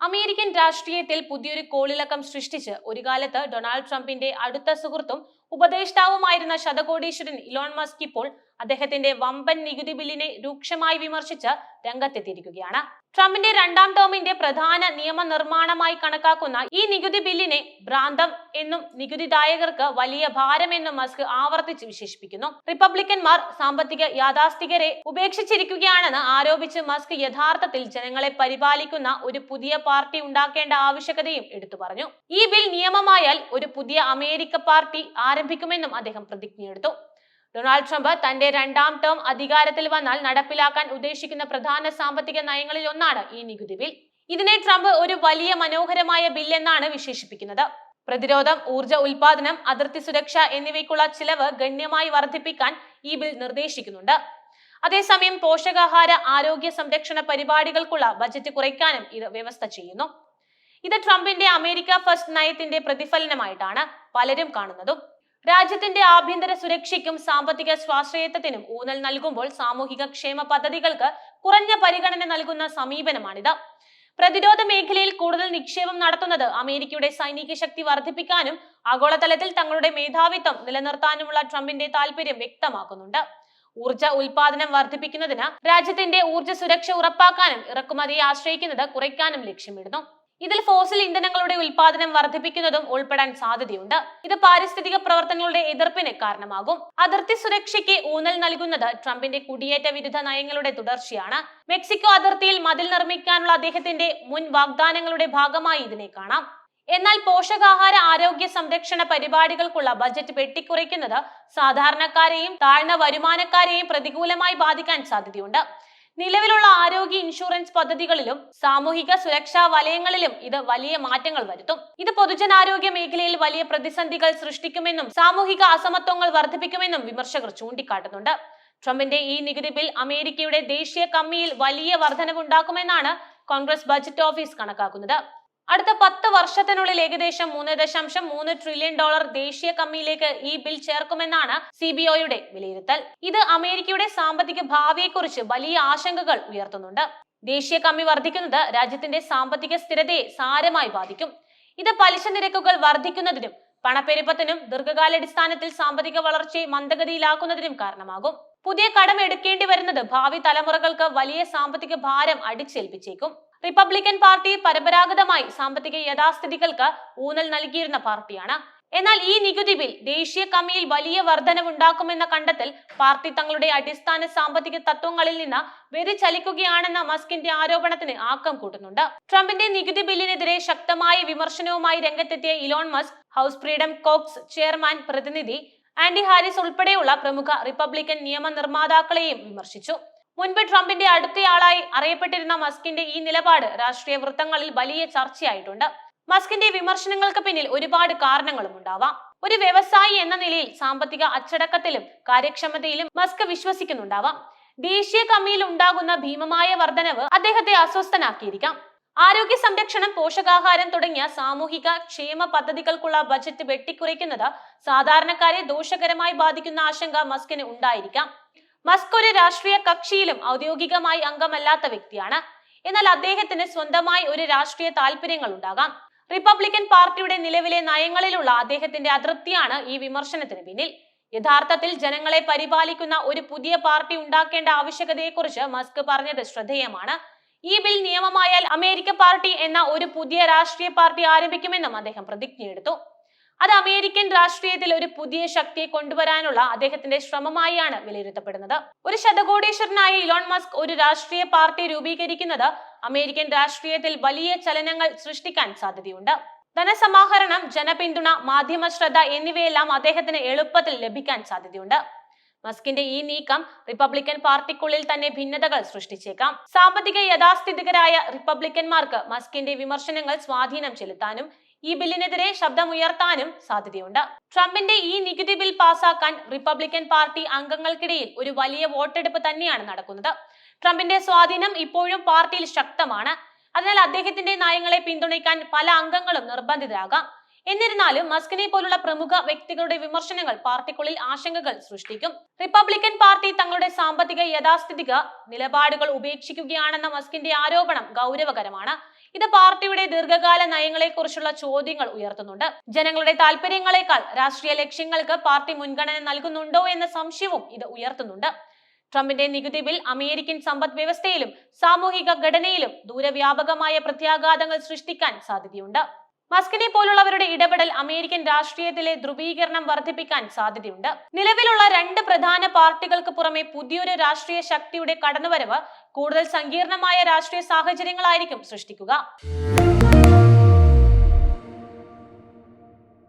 American രാഷ്ട്രീയത്തിൽ പുതിയൊരു കോളിളക്കം സൃഷ്ടിച്ച് ഒരു കാലത്ത് ഡൊണാൾഡ് ട്രംപിന്റെ അടുത്ത സുഹൃത്തും ഉപദേഷ്ടാവുമായിരുന്ന ശതകോടീശ്വരൻ ഇലോൺ മസ്ക് ഇപ്പോൾ അദ്ദേഹത്തിന്റെ വമ്പൻ നികുതി ബില്ലിനെ രൂക്ഷമായി വിമർശിച്ച് രംഗത്തെത്തിയിരിക്കുകയാണ്. ട്രംപിന്റെ രണ്ടാം ടേമിന്റെ പ്രധാന നിയമനിർമ്മാണമായി കണക്കാക്കുന്ന ഈ നികുതി ബില്ലിനെ ഭ്രാന്തം എന്നും നികുതിദായകർക്ക് വലിയ ഭാരമെന്നും മസ്ക് ആവർത്തിച്ച് വിശേഷിപ്പിക്കുന്നു. റിപ്പബ്ലിക്കന്മാർ സാമ്പത്തിക യാഥാസ്ഥികരെ ഉപേക്ഷിച്ചിരിക്കുകയാണെന്ന് ആരോപിച്ച് മസ്ക് യഥാർത്ഥത്തിൽ ജനങ്ങളെ പരിപാലിക്കുന്ന ഒരു പുതിയ പാർട്ടി ഉണ്ടാക്കേണ്ട ആവശ്യകതയും എടുത്തു പറഞ്ഞു. ഈ ബിൽ നിയമമായാൽ ഒരു പുതിയ അമേരിക്ക പാർട്ടി ആരംഭിക്കുമെന്നും അദ്ദേഹം പ്രതിജ്ഞയെടുത്തു. ഡൊണാൾഡ് ട്രംപ് തന്റെ രണ്ടാം ടേം അധികാരത്തിൽ വന്നാൽ നടപ്പിലാക്കാൻ ഉദ്ദേശിക്കുന്ന പ്രധാന സാമ്പത്തിക നയങ്ങളിൽ ഒന്നാണ് ഈ നികുതി ബിൽ. ഇതിനെ ട്രംപ് ഒരു വലിയ മനോഹരമായ ബിൽ എന്നാണ് വിശേഷിപ്പിക്കുന്നത്. പ്രതിരോധം ഊർജ ഉൽപാദനം അതിർത്തി സുരക്ഷ എന്നിവയ്ക്കുള്ള ചിലവ് ഗണ്യമായി വർദ്ധിപ്പിക്കാൻ ഈ ബിൽ നിർദ്ദേശിക്കുന്നുണ്ട്. അതേസമയം പോഷകാഹാര ആരോഗ്യ സംരക്ഷണ പരിപാടികൾക്കുള്ള ബജറ്റ് കുറയ്ക്കാനും ഇത് വ്യവസ്ഥ ചെയ്യുന്നു. ഇത് ട്രംപിന്റെ അമേരിക്ക ഫസ്റ്റ് നയത്തിന്റെ പ്രതിഫലനമായിട്ടാണ് പലരും കാണുന്നതും. രാജ്യത്തിന്റെ ആഭ്യന്തര സുരക്ഷയ്ക്കും സാമ്പത്തിക സ്വാശ്രയത്വത്തിനും ഊന്നൽ നൽകുമ്പോൾ സാമൂഹിക ക്ഷേമ പദ്ധതികൾക്ക് കുറഞ്ഞ പരിഗണന നൽകുന്ന സമീപനമാണിത്. പ്രതിരോധ മേഖലയിൽ കൂടുതൽ നിക്ഷേപം നടത്തുന്നത് അമേരിക്കയുടെ സൈനിക ശക്തി വർദ്ധിപ്പിക്കാനും ആഗോളതലത്തിൽ തങ്ങളുടെ മേധാവിത്വം നിലനിർത്താനുമുള്ള ട്രംപിന്റെ താല്പര്യം വ്യക്തമാക്കുന്നുണ്ട്. ഊർജ ഉൽപാദനം വർദ്ധിപ്പിക്കുന്നതിന് രാജ്യത്തിന്റെ ഊർജ സുരക്ഷ ഉറപ്പാക്കാനും ഇറക്കുമതിയെ ആശ്രയിക്കുന്നത് കുറയ്ക്കാനും ലക്ഷ്യമിടുന്നു. ഇതിൽ ഫോസിൽ ഇന്ധനങ്ങളുടെ ഉൽപാദനം വർദ്ധിപ്പിക്കുന്നതും ഉൾപ്പെടാൻ സാധ്യതയുണ്ട്. ഇത് പാരിസ്ഥിതിക പ്രവർത്തനങ്ങളുടെ എതിർപ്പിന് കാരണമാകും. അതിർത്തി സുരക്ഷയ്ക്ക് ഊന്നൽ നൽകുന്നത് ട്രംപിന്റെ കുടിയേറ്റ വിരുദ്ധ നയങ്ങളുടെ തുടർച്ചയാണ്. മെക്സിക്കോ അതിർത്തിയിൽ മതിൽ നിർമ്മിക്കാനുള്ള അദ്ദേഹത്തിന്റെ മുൻ വാഗ്ദാനങ്ങളുടെ ഭാഗമായി ഇതിനെ കാണാം. എന്നാൽ പോഷകാഹാര ആരോഗ്യ സംരക്ഷണ പരിപാടികൾക്കുള്ള ബജറ്റ് വെട്ടിക്കുറയ്ക്കുന്നത് സാധാരണക്കാരെയും താഴ്ന്ന വരുമാനക്കാരെയും പ്രതികൂലമായി ബാധിക്കാൻ സാധ്യതയുണ്ട്. നിലവിലുള്ള ആരോഗ്യ ഇൻഷുറൻസ് പദ്ധതികളിലും സാമൂഹിക സുരക്ഷാ വലയങ്ങളിലും ഇത് വലിയ മാറ്റങ്ങൾ വരുത്തും. ഇത് പൊതുജനാരോഗ്യ മേഖലയിൽ വലിയ പ്രതിസന്ധികൾ സൃഷ്ടിക്കുമെന്നും സാമൂഹിക അസമത്വങ്ങൾ വർദ്ധിപ്പിക്കുമെന്നും വിമർശകർ ചൂണ്ടിക്കാട്ടുന്നുണ്ട്. ട്രംപിന്റെ ഈ നികുതി ബിൽ അമേരിക്കയുടെ ദേശീയ കമ്മിയിൽ വലിയ വർധനവുണ്ടാക്കുമെന്നാണ് കോൺഗ്രസ് ബജറ്റ് ഓഫീസ് കണക്കാക്കുന്നത്. അടുത്ത പത്ത് വർഷത്തിനുള്ളിൽ ഏകദേശം മൂന്ന് ദശാംശം മൂന്ന് ട്രില്യൺ ഡോളർ ദേശീയ കമ്മിയിലേക്ക് ഈ ബിൽ ചേർക്കുമെന്നാണ് സി ബി ഒയുടെ വിലയിരുത്തൽ. ഇത് അമേരിക്കയുടെ സാമ്പത്തിക ഭാവിയെക്കുറിച്ച് വലിയ ആശങ്കകൾ ഉയർത്തുന്നുണ്ട്. ദേശീയ കമ്മി വർദ്ധിക്കുന്നത് രാജ്യത്തിന്റെ സാമ്പത്തിക സ്ഥിരതയെ സാരമായി ബാധിക്കും. ഇത് പലിശ നിരക്കുകൾ വർദ്ധിക്കുന്നതിനും പണപ്പെരുപ്പത്തിനും ദീർഘകാലാടിസ്ഥാനത്തിൽ സാമ്പത്തിക വളർച്ചയെ മന്ദഗതിയിലാക്കുന്നതിനും കാരണമാകും. പുതിയ കടം എടുക്കേണ്ടി വരുന്നത് ഭാവി തലമുറകൾക്ക് വലിയ സാമ്പത്തിക ഭാരം അടിച്ചേൽപ്പിച്ചേക്കും. റിപ്പബ്ലിക്കൻ പാർട്ടി പരമ്പരാഗതമായി സാമ്പത്തിക യഥാസ്ഥിതികൾക്ക് ഊന്നൽ നൽകിയിരുന്ന പാർട്ടിയാണ്. എന്നാൽ ഈ നികുതി ബിൽ ദേശീയ കമ്മിയിൽ വലിയ വർധനവുണ്ടാക്കുമെന്ന കണ്ടെത്തൽ പാർട്ടി തങ്ങളുടെ അടിസ്ഥാന സാമ്പത്തിക തത്വങ്ങളിൽ നിന്ന് വ്യതിചലിക്കുകയാണെന്ന മസ്കിന്റെ ആരോപണത്തിന് ആക്കം കൂട്ടുന്നുണ്ട്. ട്രംപിന്റെ നികുതി ബില്ലിനെതിരെ ശക്തമായ വിമർശനവുമായി രംഗത്തെത്തിയ Elon Musk House Freedom Caucus chairman പ്രതിനിധി ആൻഡി ഹാരിസ് ഉൾപ്പെടെയുള്ള പ്രമുഖ റിപ്പബ്ലിക്കൻ നിയമനിർമ്മാതാക്കളെയും വിമർശിച്ചു. മുൻപ് ട്രംപിന്റെ അടുത്തയാളായി അറിയപ്പെട്ടിരുന്ന മസ്കിന്റെ ഈ നിലപാട് രാഷ്ട്രീയ വൃത്തങ്ങളിൽ വലിയ ചർച്ചയായിട്ടുണ്ട്. മസ്കിന്റെ വിമർശനങ്ങൾക്ക് പിന്നിൽ ഒരുപാട് കാരണങ്ങളും ഉണ്ടാവാം. ഒരു വ്യവസായി എന്ന നിലയിൽ സാമ്പത്തിക അച്ചടക്കത്തിലും കാര്യക്ഷമതയിലും മസ്ക് വിശ്വസിക്കുന്നുണ്ടാവാം. ദേശീയ കമ്മിയിൽ ഉണ്ടാകുന്ന ഭീമമായ വർധനവ് അദ്ദേഹത്തെ അസ്വസ്ഥനാക്കിയിരിക്കാം. ആരോഗ്യ സംരക്ഷണം പോഷകാഹാരം തുടങ്ങിയ സാമൂഹിക ക്ഷേമ പദ്ധതികൾക്കുള്ള ബജറ്റ് വെട്ടിക്കുറയ്ക്കുന്നത് സാധാരണക്കാരെ ദോഷകരമായി ബാധിക്കുന്ന ആശങ്ക മസ്കിന് ഉണ്ടായിരിക്കാം. മസ്ക് ഒരു രാഷ്ട്രീയ കക്ഷിയിലും ഔദ്യോഗികമായി അംഗമല്ലാത്ത വ്യക്തിയാണ്. എന്നാൽ അദ്ദേഹത്തിന് സ്വന്തമായി ഒരു രാഷ്ട്രീയ താല്പര്യങ്ങൾ ഉണ്ടാകാം. റിപ്പബ്ലിക്കൻ പാർട്ടിയുടെ നിലവിലെ നയങ്ങളിലുള്ള അദ്ദേഹത്തിന്റെ അതൃപ്തിയാണ് ഈ വിമർശനത്തിന് പിന്നിൽ. യഥാർത്ഥത്തിൽ ജനങ്ങളെ പരിപാലിക്കുന്ന ഒരു പുതിയ പാർട്ടി ഉണ്ടാക്കേണ്ട ആവശ്യകതയെക്കുറിച്ച് മസ്ക് പറഞ്ഞത് ശ്രദ്ധേയമാണ്. ഈ ബിൽ നിയമമായാൽ അമേരിക്ക പാർട്ടി എന്ന ഒരു പുതിയ രാഷ്ട്രീയ പാർട്ടി ആരംഭിക്കുമെന്നും അദ്ദേഹം പ്രതിജ്ഞയെടുത്തു. അത് അമേരിക്കൻ രാഷ്ട്രീയത്തിൽ ഒരു പുതിയ ശക്തിയെ കൊണ്ടുവരാനുള്ള അദ്ദേഹത്തിന്റെ ശ്രമമായാണ് വിലയിരുത്തപ്പെടുന്നത്. ഒരു ശതകോടീശ്വരനായ ഇലോൺ മസ്ക് ഒരു രാഷ്ട്രീയ പാർട്ടി രൂപീകരിക്കുന്നത് അമേരിക്കൻ രാഷ്ട്രീയത്തിൽ വലിയ ചലനങ്ങൾ സൃഷ്ടിക്കാൻ സാധ്യതയുണ്ട്. ധനസമാഹരണം ജനപിന്തുണ മാധ്യമ ശ്രദ്ധ എന്നിവയെല്ലാം അദ്ദേഹത്തിന് എളുപ്പത്തിൽ ലഭിക്കാൻ സാധ്യതയുണ്ട്. മസ്കിന്റെ ഈ നീക്കം റിപ്പബ്ലിക്കൻ പാർട്ടിക്കുള്ളിൽ തന്നെ ഭിന്നതകൾ സൃഷ്ടിച്ചേക്കാം. സാമ്പത്തിക യഥാസ്ഥിതികരായ റിപ്പബ്ലിക്കന്മാർക്ക് മസ്കിന്റെ വിമർശനങ്ങൾ സ്വാധീനം ചെലുത്താനും ഈ ബില്ലിനെതിരെ ശബ്ദമുയർത്താനും സാധ്യതയുണ്ട്. ട്രംപിന്റെ ഈ നികുതി ബിൽ പാസാക്കാൻ റിപ്പബ്ലിക്കൻ പാർട്ടി അംഗങ്ങൾക്കിടയിൽ ഒരു വലിയ വോട്ടെടുപ്പ് തന്നെയാണ് നടക്കുന്നത്. ട്രംപിന്റെ സ്വാധീനം ഇപ്പോഴും പാർട്ടിയിൽ ശക്തമാണ്. അതിനാൽ അദ്ദേഹത്തിന്റെ നയങ്ങളെ പിന്തുണയ്ക്കാൻ പല അംഗങ്ങളും നിർബന്ധിതരാകാം. എന്നിരുന്നാലും മസ്കിനെ പോലുള്ള പ്രമുഖ വ്യക്തികളുടെ വിമർശനങ്ങൾ പാർട്ടിക്കുള്ളിൽ ആശങ്കകൾ സൃഷ്ടിക്കും. റിപ്പബ്ലിക്കൻ പാർട്ടി തങ്ങളുടെ സാമ്പത്തിക യഥാസ്ഥിതിക നിലപാടുകൾ ഉപേക്ഷിക്കുകയാണെന്ന മസ്കിന്റെ ആരോപണം ഗൗരവകരമാണ്. ഇത് പാർട്ടിയുടെ ദീർഘകാല നയങ്ങളെക്കുറിച്ചുള്ള ചോദ്യങ്ങൾ ഉയർത്തുന്നുണ്ട്. ജനങ്ങളുടെ താല്പര്യങ്ങളെക്കാൾ രാഷ്ട്രീയ ലക്ഷ്യങ്ങൾക്ക് പാർട്ടി മുൻഗണന നൽകുന്നുണ്ടോ എന്ന സംശയവും ഇത് ഉയർത്തുന്നുണ്ട്. ട്രംപിന്റെ നികുതി ബിൽ അമേരിക്കൻ സമ്പദ് വ്യവസ്ഥയിലും സാമൂഹിക ഘടനയിലും ദൂരവ്യാപകമായ പ്രത്യാഘാതങ്ങൾ സൃഷ്ടിക്കാൻ സാധ്യതയുണ്ട്. മസ്കിനെ പോലുള്ളവരുടെ ഇടപെടൽ അമേരിക്കൻ രാഷ്ട്രീയത്തിലെ ധ്രുവീകരണം വർദ്ധിപ്പിക്കാൻ സാധ്യതയുണ്ട്. നിലവിലുള്ള രണ്ട് പ്രധാന പാർട്ടികൾക്ക് പുറമെ പുതിയൊരു രാഷ്ട്രീയ ശക്തിയുടെ കടന്നുവരവ് കൂടുതൽ സങ്കീർണമായ രാഷ്ട്രീയ സാഹചര്യങ്ങളായിരിക്കും സൃഷ്ടിക്കുക.